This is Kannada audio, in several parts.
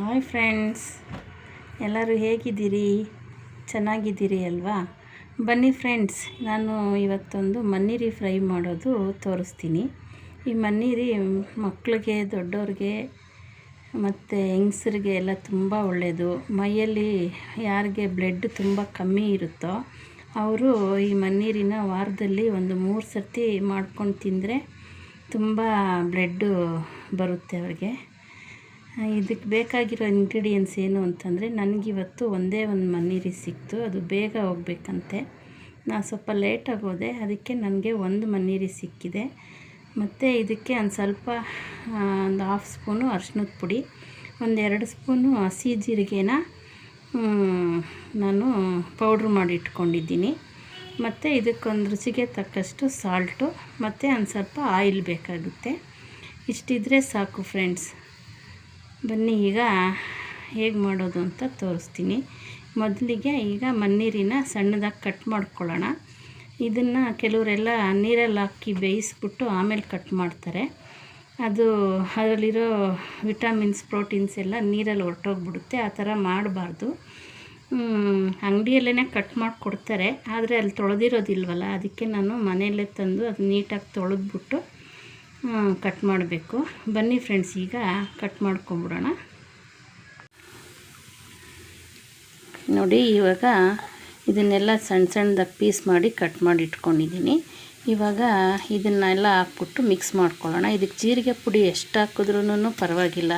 Hi friends. ಎಲ್ಲರೂ ಹೇಗಿದ್ದೀರಿ? ಚೆನ್ನಾಗಿದ್ದೀರಿ ಅಲ್ವಾ? ಬನ್ನಿ ಫ್ರೆಂಡ್ಸ್, ನಾನು ಇವತ್ತೊಂದು ಮನ್ನೀರಿ ಫ್ರೈ ಮಾಡೋದು ತೋರಿಸ್ತೀನಿ. ಈ ಮನ್ನೀರಿ ಮಕ್ಕಳಿಗೆ ದೊಡ್ಡವ್ರಿಗೆ ಮತ್ತು ಹೆಂಗಸರಿಗೆ ಎಲ್ಲ ತುಂಬ ಒಳ್ಳೆಯದು ಮೈಯಲ್ಲಿ ಯಾರಿಗೆ ಬ್ಲಡ್ ತುಂಬ ಕಮ್ಮಿ ಇರುತ್ತೋ ಅವರು ಈ ಮನ್ನೀರಿನ ವಾರದಲ್ಲಿ ಒಂದು ಮೂರು ಸರ್ತಿ ಮಾಡ್ಕೊಂಡು ತಿಂದರೆ ತುಂಬ ಬ್ಲಡ್ಡು ಬರುತ್ತೆ ಅವ್ರಿಗೆ. ಇದಕ್ಕೆ ಬೇಕಾಗಿರೋ ಇಂಗ್ರೀಡಿಯೆಂಟ್ಸ್ ಏನು ಅಂತಂದರೆ ನನಗಿವತ್ತು ಒಂದೇ ಒಂದು ಮನ್ನೀರಿ ಸಿಕ್ತು. ಅದು ಬೇಗ ಹೋಗ್ಬೇಕಂತೆ. ನಾನು ಸ್ವಲ್ಪ ಲೇಟಾಗಿ ಹೋದೆ ಅದಕ್ಕೆ ನನಗೆ ಒಂದು ಮನ್ನೀರಿ ಸಿಕ್ಕಿದೆ. ಮತ್ತು ಇದಕ್ಕೆ ಒಂದು ಸ್ವಲ್ಪ ಒಂದು ಹಾಫ್ ಸ್ಪೂನು ಅರ್ಶಿನದ ಪುಡಿ ಒಂದೆರಡು ಸ್ಪೂನು ಹಸಿ ಜೀರಿಗೆನ ನಾನು ಪೌಡ್ರ್ ಮಾಡಿ ಇಟ್ಕೊಂಡಿದ್ದೀನಿ. ಮತ್ತು ಇದಕ್ಕೊಂದು ರುಚಿಗೆ ತಕ್ಕಷ್ಟು ಸಾಲ್ಟು ಮತ್ತು ಒಂದು ಸ್ವಲ್ಪ ಆಯಿಲ್ ಬೇಕಾಗುತ್ತೆ. ಇಷ್ಟಿದ್ರೆ ಸಾಕು ಫ್ರೆಂಡ್ಸ್ ಬನ್ನಿ, ಈಗ ಹೇಗೆ ಮಾಡೋದು ಅಂತ ತೋರಿಸ್ತೀನಿ. ಮೊದಲಿಗೆ ಈಗ ಮಣ್ಣೀರಿನ ಸಣ್ಣದಾಗಿ ಕಟ್ ಮಾಡ್ಕೊಳ್ಳೋಣ. ಇದನ್ನು ಕೆಲವರೆಲ್ಲ ನೀರಲ್ಲಿ ಹಾಕಿ ಬೇಯಿಸ್ಬಿಟ್ಟು ಆಮೇಲೆ ಕಟ್ ಮಾಡ್ತಾರೆ. ಅದು ಅದರಲ್ಲಿರೋ ವಿಟಮಿನ್ಸ್, ಪ್ರೋಟೀನ್ಸ್ ಎಲ್ಲ ನೀರಲ್ಲಿ ಹೊರಟೋಗ್ಬಿಡುತ್ತೆ. ಆ ಥರ ಮಾಡಬಾರ್ದು. ಅಂಗಡಿಯಲ್ಲೇ ಕಟ್ ಮಾಡಿಕೊಡ್ತಾರೆ. ಆದರೆ ಅಲ್ಲಿ ತೊಳೆದಿರೋದಿಲ್ವಲ್ಲ, ಅದಕ್ಕೆ ನಾನು ಮನೆಯಲ್ಲೇ ತಂದು ಅದು ನೀಟಾಗಿ ತೊಳೆದ್ಬಿಟ್ಟು ಕಟ್ ಮಾಡಬೇಕು. ಬನ್ನಿ ಫ್ರೆಂಡ್ಸ್ ಈಗ ಕಟ್ ಮಾಡ್ಕೊಂಬಿಡೋಣ ನೋಡಿ, ಇವಾಗ ಇದನ್ನೆಲ್ಲ ಸಣ್ಣ ಸಣ್ಣದಾಗಿ ಪೀಸ್ ಮಾಡಿ ಕಟ್ ಮಾಡಿ ಇಟ್ಕೊಂಡಿದ್ದೀನಿ. ಇವಾಗ ಇದನ್ನೆಲ್ಲ ಹಾಕ್ಬಿಟ್ಟು ಮಿಕ್ಸ್ ಮಾಡ್ಕೊಳ್ಳೋಣ. ಇದಕ್ಕೆ ಜೀರಿಗೆ ಪುಡಿ ಎಷ್ಟು ಹಾಕಿದ್ರೂ ಪರವಾಗಿಲ್ಲ.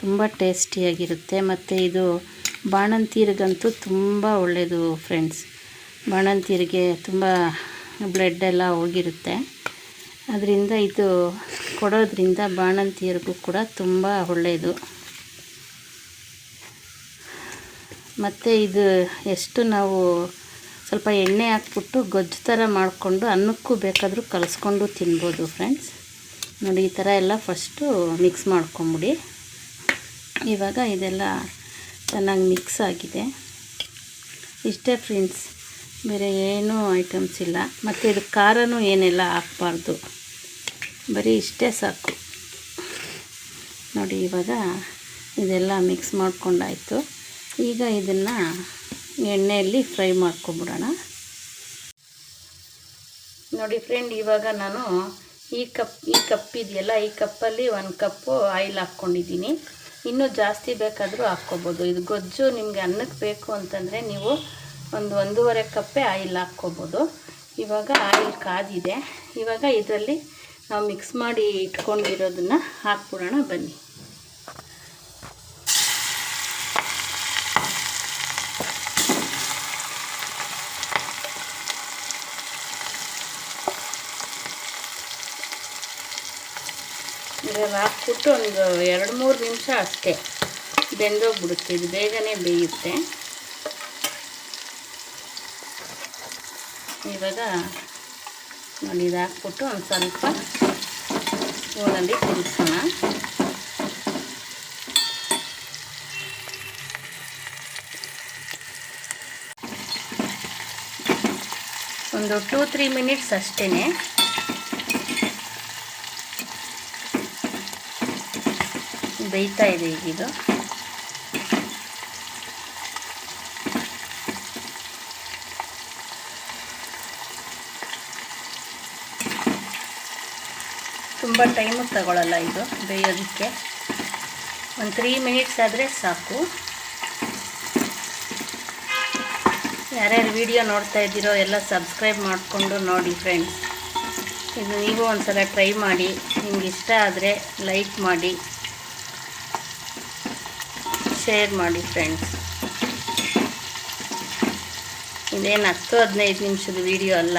ತುಂಬ ಟೇಸ್ಟಿಯಾಗಿರುತ್ತೆ ಮತ್ತು ಇದು ಬಾಣಂತೀರಿಗಂತೂ ತುಂಬ ಒಳ್ಳೆಯದು ಫ್ರೆಂಡ್ಸ್ ಬಾಣಂತೀರಿಗೆ ತುಂಬ ಬ್ಲಡ್ ಎಲ್ಲ ಹೋಗಿರುತ್ತೆ. ಅದರಿಂದ ಇದು ಕೊಡೋದ್ರಿಂದ ಬಾಣಂತಿಯರಿಗೂ ಕೂಡ ತುಂಬ ಒಳ್ಳೆಯದು ಮತ್ತು ಇದು ಎಷ್ಟು ನಾವು ಸ್ವಲ್ಪ ಎಣ್ಣೆ ಹಾಕ್ಬಿಟ್ಟು ಗೊಜ್ಜು ಥರ ಮಾಡಿಕೊಂಡು ಅನ್ನಕ್ಕೂ ಬೇಕಾದರೂ ಕಲಿಸ್ಕೊಂಡು ತಿನ್ಬೋದು ಫ್ರೆಂಡ್ಸ್. ನೋಡಿ, ಈ ಥರ ಎಲ್ಲ ಫಸ್ಟು ಮಿಕ್ಸ್ ಮಾಡ್ಕೊಂಬಿಡಿ. ಇವಾಗ ಇದೆಲ್ಲ ಚೆನ್ನಾಗಿ ಮಿಕ್ಸ್ ಆಗಿದೆ. ಇಷ್ಟೇ ಫ್ರೆಂಡ್ಸ್, ಬೇರೆ ಏನೂ ಐಟಮ್ಸ್ ಇಲ್ಲ. ಮತ್ತು ಇದು ಖಾರನೂ ಏನೆಲ್ಲ ಹಾಕ್ಬಾರ್ದು. ಬರೀ ಇಷ್ಟೇ ಸಾಕು. ನೋಡಿ, ಇವಾಗ ಇದೆಲ್ಲ ಮಿಕ್ಸ್ ಮಾಡ್ಕೊಂಡಾಯಿತು. ಈಗ ಇದನ್ನು ಎಣ್ಣೆಯಲ್ಲಿ ಫ್ರೈ ಮಾಡ್ಕೊಂಬಿಡೋಣ. ನೋಡಿ ಫ್ರೆಂಡ್ ಇವಾಗ ನಾನು ಈ ಕಪ್ ಈ ಕಪ್ ಇದೆಯಲ್ಲ, ಈ ಕಪ್ಪಲ್ಲಿ ಒಂದು ಕಪ್ಪು ಆಯಿಲ್ ಹಾಕ್ಕೊಂಡಿದ್ದೀನಿ. ಇನ್ನೂ ಜಾಸ್ತಿ ಬೇಕಾದರೂ ಹಾಕ್ಕೋಬೋದು. ಇದು ಗೊಜ್ಜು ನಿಮಗೆ ಅನ್ನಕ್ಕೆ ಬೇಕು ಅಂತಂದರೆ ನೀವು ಒಂದು ಒಂದೂವರೆ ಕಪ್ಪೇ ಆಯಿಲ್ ಹಾಕ್ಕೋಬೋದು. ಇವಾಗ ಆಯಿಲ್ ಕಾದಿದೆ. ಇವಾಗ ಇದರಲ್ಲಿ ನಾವು ಮಿಕ್ಸ್ ಮಾಡಿ ಇಟ್ಕೊಂಡಿರೋದನ್ನು ಹಾಕ್ಬಿಡೋಣ, ಬನ್ನಿ. ಇವಾಗ ಹಾಕ್ಬಿಟ್ಟು ಒಂದು ಎರಡು ಮೂರು ನಿಮಿಷ ಅಷ್ಟೇ ಬೆಂದೋಗ್ಬಿಡುತ್ತೆ, ಇದು ಬೇಗನೆ ಬೇಯುತ್ತೆ. ಇವಾಗ ನೋಡಿ ಇದು ಒಂದು ಸ್ವಲ್ಪ ಸ್ಪೂನಲ್ಲಿ ತಿರುಗಿಸೋಣ ಒಂದು ಟೂ ತ್ರೀ ಮಿನಿಟ್ಸ್ ಅಷ್ಟೇ ಬೇಯ್ತಾ ಇದೆ ಈಗಿದು ತುಂಬ ಟೈಮು ತಗೊಳ್ಳಲ್ಲ ಇದು ಬೇಯೋದಕ್ಕೆ. ಒಂದು ತ್ರೀ ಮಿನಿಟ್ಸ್ ಆದರೆ ಸಾಕು. ಯಾರ್ಯಾರು ವಿಡಿಯೋ ನೋಡ್ತಾ ಇದ್ದೀರೋ ಎಲ್ಲ ಸಬ್ಸ್ಕ್ರೈಬ್ ಮಾಡಿಕೊಂಡು ನೋಡಿ ಫ್ರೆಂಡ್ಸ್. ಇದು ನೀವು ಒಂದು ಸಲ ಟ್ರೈ ಮಾಡಿ. ನಿಮ್ಗೆ ಇಷ್ಟ ಆದರೆ ಲೈಕ್ ಮಾಡಿ. ಶೇರ್ ಮಾಡಿ ಫ್ರೆಂಡ್ಸ್. ಇದೇನು ಹತ್ತು ಹದಿನೈದು ನಿಮಿಷದ ವಿಡಿಯೋ ಅಲ್ಲ.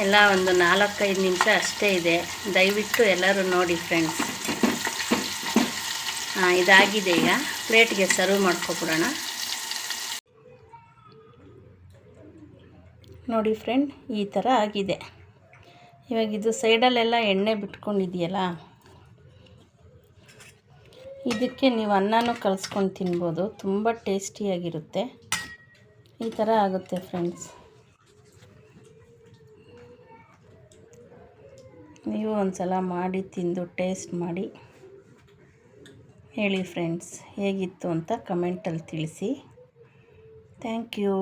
ಎಲ್ಲ ಒಂದು ನಾಲ್ಕೈದು ನಿಮಿಷ ಅಷ್ಟೇ ಇದೆ. ದಯವಿಟ್ಟು ಎಲ್ಲರೂ ನೋಡಿ ಫ್ರೆಂಡ್ಸ್ ಹಾಂ ಇದಾಗಿದೆ ಈಗ. ಪ್ಲೇಟ್ಗೆ ಸರ್ವ್ ಮಾಡ್ಕೊಬಿಡೋಣ. ನೋಡಿ ಫ್ರೆಂಡ್ ಈ ಥರ ಆಗಿದೆ. ಇವಾಗ ಇದು ಸೈಡಲ್ಲೆಲ್ಲ ಎಣ್ಣೆ ಬಿಟ್ಕೊಂಡಿದೆಯಲ್ಲ? ಇದಕ್ಕೆ ನೀವು ಅನ್ನನೂ ಕಲಿಸ್ಕೊಂಡು ತಿನ್ಬೋದು. ತುಂಬ ಟೇಸ್ಟಿಯಾಗಿರುತ್ತೆ ಈ ಥರ ಆಗುತ್ತೆ ಫ್ರೆಂಡ್ಸ್ ನೀವು ಒಂದು ಸಲ ಮಾಡಿ ತಿಂದು ಟೇಸ್ಟ್ ಮಾಡಿ ಹೇಳಿ ಫ್ರೆಂಡ್ಸ್ ಹೇಗಿತ್ತು ಅಂತ ಕಮೆಂಟಲ್ಲಿ ತಿಳಿಸಿ. Thank you.